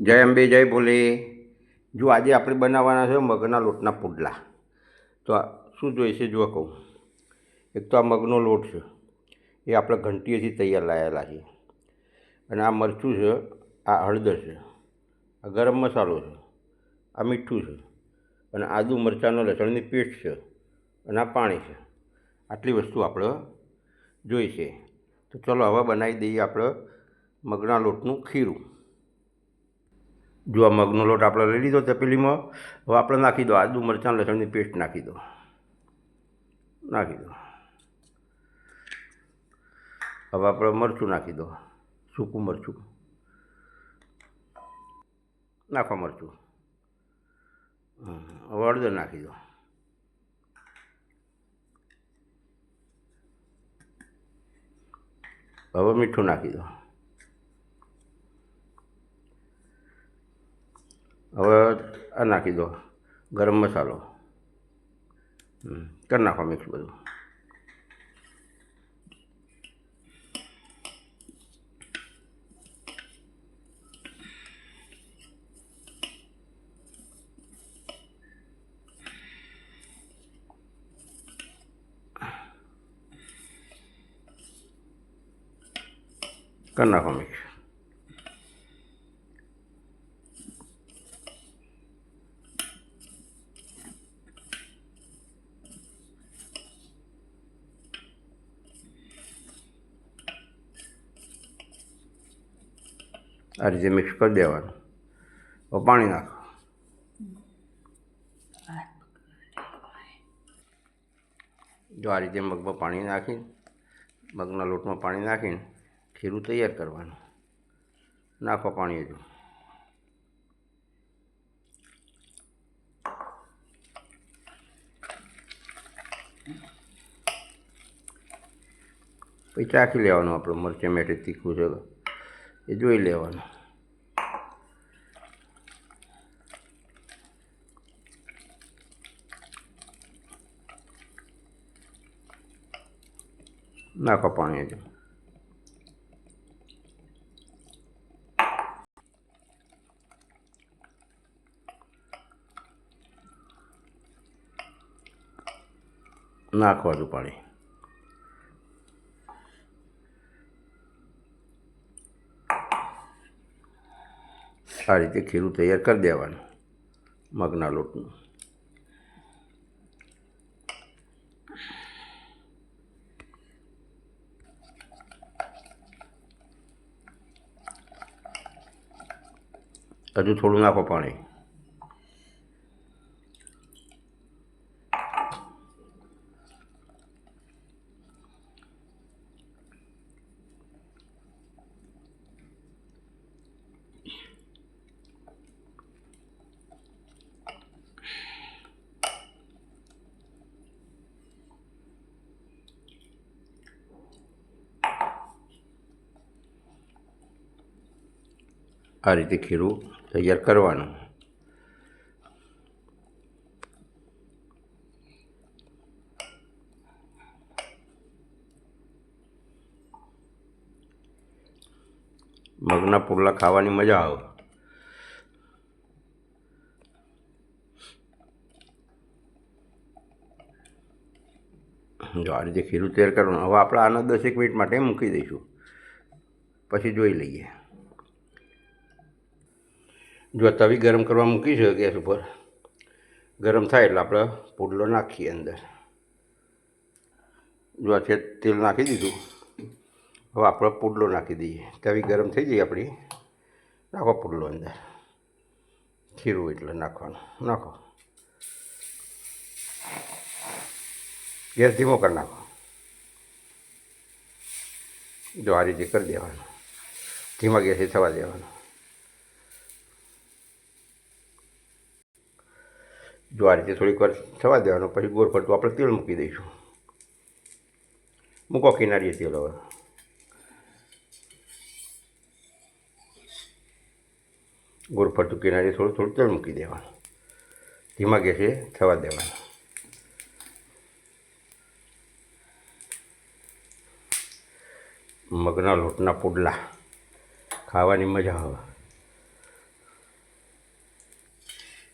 જય અંબે, જય ભોલે. જો આજે આપણે બનાવવાના છે મગના લોટના પુડલા. તો આ શું જોઈશે જો કહું. એક તો આ મગનો લોટ છે. એ આપણે ઘંટીએથી તૈયાર લાવેલા છે. અને આ મરચું છે, આ હળદર છે. આ ગરમ મસાલો છે. આ મીઠું છે. અને આદુ મરચાંનો લસણની પેસ્ટ છે. અને આ પાણી છે. આટલી વસ્તુ આપણે જોઈશે. તો ચલો હવે બનાવી દઈએ આપણે મગના લોટનું ખીરું. જો આ મગનો લોટ આપણે લઈ લીધો તપેલીમાં હવે આપણે નાખી દો આદુ મરચાં, લસણની પેસ્ટ નાખી દો. નાખી દો. હવે આપણે મરચું નાખી દો, સૂકું મરચું. નાખો મરચું. હવે હળદર નાખી દો. હવે મીઠું નાખી દો. હવે આ નાખી દો ગરમ મસાલો હમ, કરી નાખો મિક્સ બધું કરી નાખો મિક્સ આ રીતે મિક્સ કરી દેવાનું. હવે પાણી નાખો. જો આ રીતે મગમાં પાણી નાખીને, મગના લોટમાં પાણી નાખીને ખીરું તૈયાર કરવાનું. નાખો પાણી હજુ. પછી ચાખી લેવાનું આપણું મરચાં મેટે તીખું છે એ જોઈ લેવાનું. નાખો પાણી હજુ. નાખવાનું પાણી. આ રીતે ખીરું તૈયાર કરી દેવાનું મગના લોટનું. હજુ થોડું નાખો પાણી. આ રીતે ખીરું તૈયાર કરવાનું. મગના પુડલા ખાવાની મજા આવે. જો આ રીતે ખીરું તૈયાર કરવાનું. હવે આપણે આને દસેક મિનિટ માટે મૂકી દઈશું. પછી જોઈ લઈએ. જો તવી ગરમ કરવા મૂકી છે, ગેસ ઉપર. ગરમ થાય એટલે આપણે પુડલો નાખીએ અંદર. જો આ છે, તેલ નાખી દીધું. હવે આપણે પુડલો નાખી દઈએ. તવી ગરમ થઈ જાય આપણી. નાખો પુડલો અંદર. ખીરું એટલે નાખવાનું. નાખો. ગેસ ધીમો કરી નાખો. જો આ રીતે કરી દેવાનું. ધીમા ગેસે થવા દેવાનું. જો આ રીતે થોડીક વાર થવા દેવાનું, પછી ગોળ ફરતું આપણે તેલ મૂકી દઈશું. મૂકો કિનારીએ તેલ હવે. ગોળ ફરતું કિનારીએ થોડું થોડું તેલ મૂકી દેવાનું. ધીમા ગેસે થવા દેવાનું. મગના લોટના પુડલા. ખાવાની મજા આવે.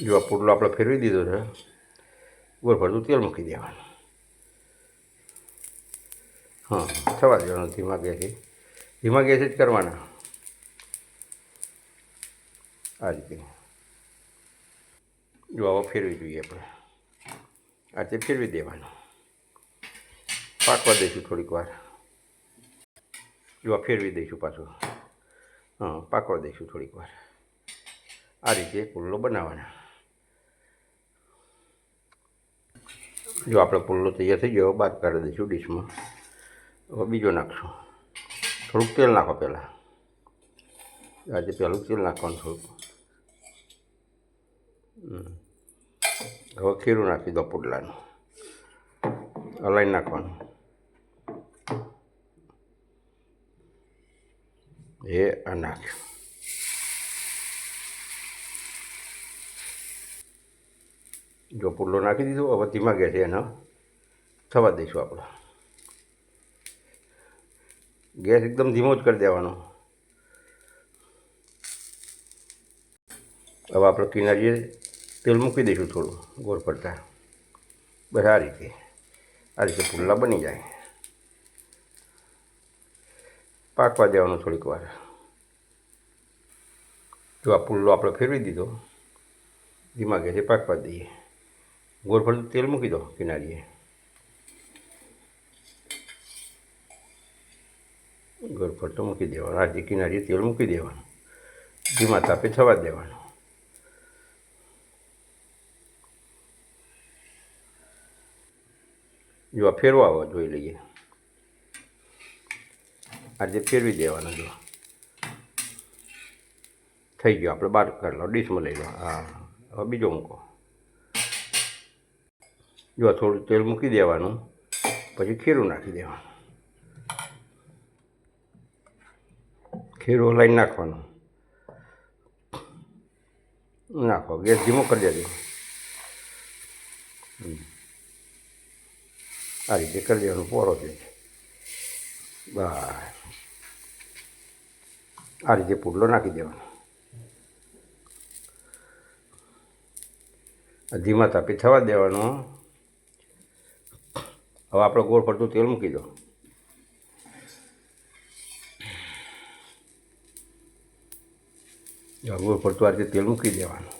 જો આ પુડલો આપણે ફેરવી દીધો છે. ગોળ ફરતું તેલ મૂકી દેવાનું. હા, થવા દેવાનું ધીમા ગેસે ધીમા ગેસે જ કરવાના. આ રીતે. જો આવો ફેરવી જોઈએ આપણે. આ રીતે ફેરવી દેવાનું. પાકવા દઈશું થોડીક વાર. જો ફેરવી દઈશું પાછું. હા, પાકવા દઈશું થોડીક વાર. આ રીતે પુલ્લો બનાવવાના. જો આપણો પુલ્લો તૈયાર થઈ ગયો બાદ કાઢી દઈશું ડીશમાં. હવે બીજો નાખશું. થોડુંક તેલ નાખો પહેલાં. આજે પહેલું તેલ નાખવાનું થોડુંક. હવે ખીરું નાખી દો પુડલાનું. હલાઈ નાખવાનું. એ આ નાખ્યું. જો પુલ્લો નાખી દીધો, હવે ધીમા ગેસે એનો. થવા દઈશું આપણે. ગેસ એકદમ ધીમો જ કરી દેવાનો. હવે આપણે કિનારીએ તેલ મૂકી દઈશું થોડું, ગોળ પડતા. બસ આ રીતે. આ રીતે પુલ્લા બની જાય. પાકવા દેવાનું થોડીક વાર. જો આ પુલ્લો આપણે ફેરવી દીધો, ધીમા ગેસે પાકવા દઈએ. ગોળ ફરતું તેલ મૂકી દો કિનારીએ. ગોળ તો મૂકી દેવાનું. આ કિનારીએ તેલ મૂકી દેવાનું. ધીમા તાપે થવા દેવાનું. જો આ ફેરવા આવો, જોઈ લઈએ. આજે ફેરવી દેવાનું જો. થઈ ગયો. આપણે બાર કરી લો ડીશમાં લઈ લો. હા. હવે બીજો મૂકો. જો થોડું તેલ મૂકી દેવાનું, પછી ખીરું નાખી દેવાનું. ખીરું હલાઈને નાખવાનું. નાખો, ગેસ ધીમો કરી દેજો. આ રીતે કરી દેવાનું પોરો છે. બસ. આ રીતે પુડલો નાખી દેવાનો. ધીમા તાપી થવા દેવાનું. હવે આપણે ગોળ ફરતું તેલ મૂકી દો. ગોળ ફરતું આ રીતે તેલ મૂકી દેવાનું.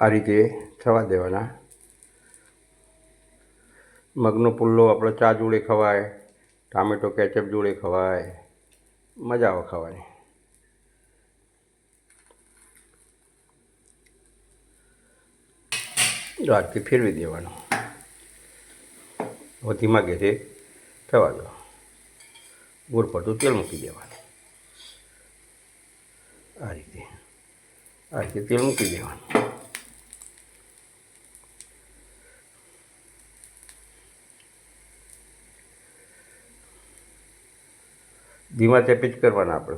આ રીતે થવા દેવાના. મગનો પુલ્લો આપણો ચા જોડે ખવાય. ટામેટો, કેચઅપ જોડે ખવાય. મજા આવે ખાવાની. રાજથી ફેરવી દેવાનું. હવે ધીમા ગેસે થવા દો. ગોળ પડતું તેલ મૂકી દેવાનું. આ રીતે. આ રીતે તેલ મૂકી દેવાનું. ધીમા ચેપે જ કરવાના આપણે.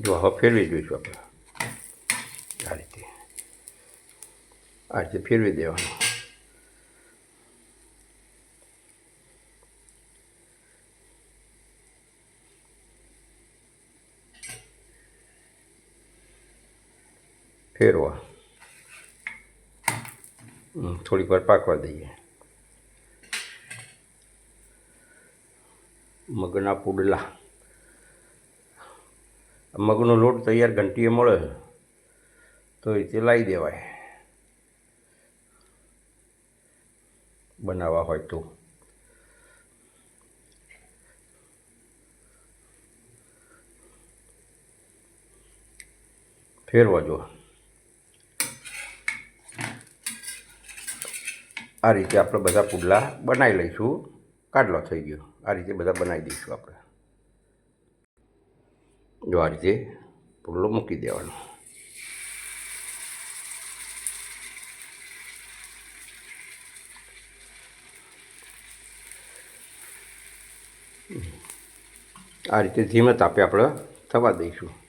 જો, હવે ફેરવી જોઈશું આપણે. આ રીતે. આ રીતે ફેરવી દેવાનું. ફેરવા. થોડીક વાર પાકવા દઈએ. મગના પુડલા. મગનો લોટ તૈયાર ઘંટીએ મળે તો એ તે લાવી દેવાય. બનાવવા હોય તો. ફેરવા જો. આ રીતે આપણે બધા પુડલા બનાવી લઈશું. કાઢલો થઈ ગયો. આ રીતે બધા બનાવી દઈશું આપણે. જો આ રીતે પુડલો મૂકી દેવાનો. આ રીતે ધીમે તાપે આપણે થવા દઈશું.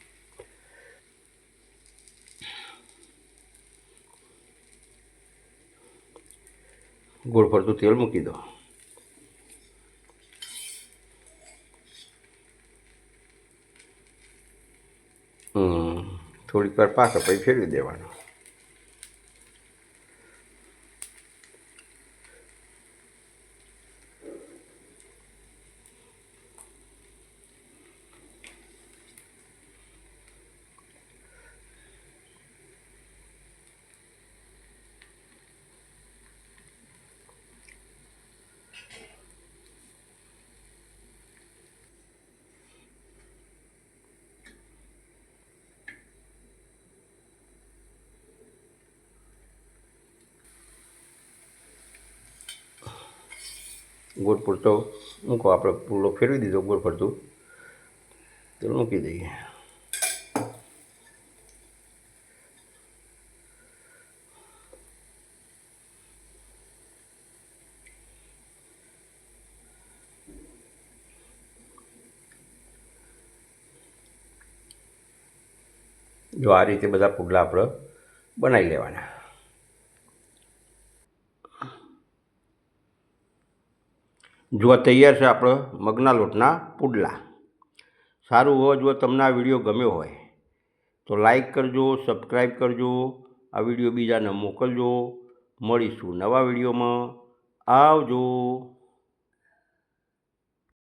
ગોળ ફરતું તેલ મૂકી દો. થોડીક વાર પાછો પછી ફેરવી દેવાનો. ગોળ પૂરતો મૂકો. આપણે પૂરો ફેરવી દીધો, ગોળ ફરતું. તો મૂકી દઈએ. જો આ રીતે બધા પુડલા આપણે બનાવી લેવાના. જો તૈયાર છે આપણો મગના લોટના પુડલા. સારું હોય જો તમને આ વીડિયો ગમ્યો હોય, તો લાઈક કરજો, સબસ્ક્રાઈબ કરજો, આ વીડિયો બીજાને મોકલજો. મળીશું નવા વિડીયોમાં. આવજો.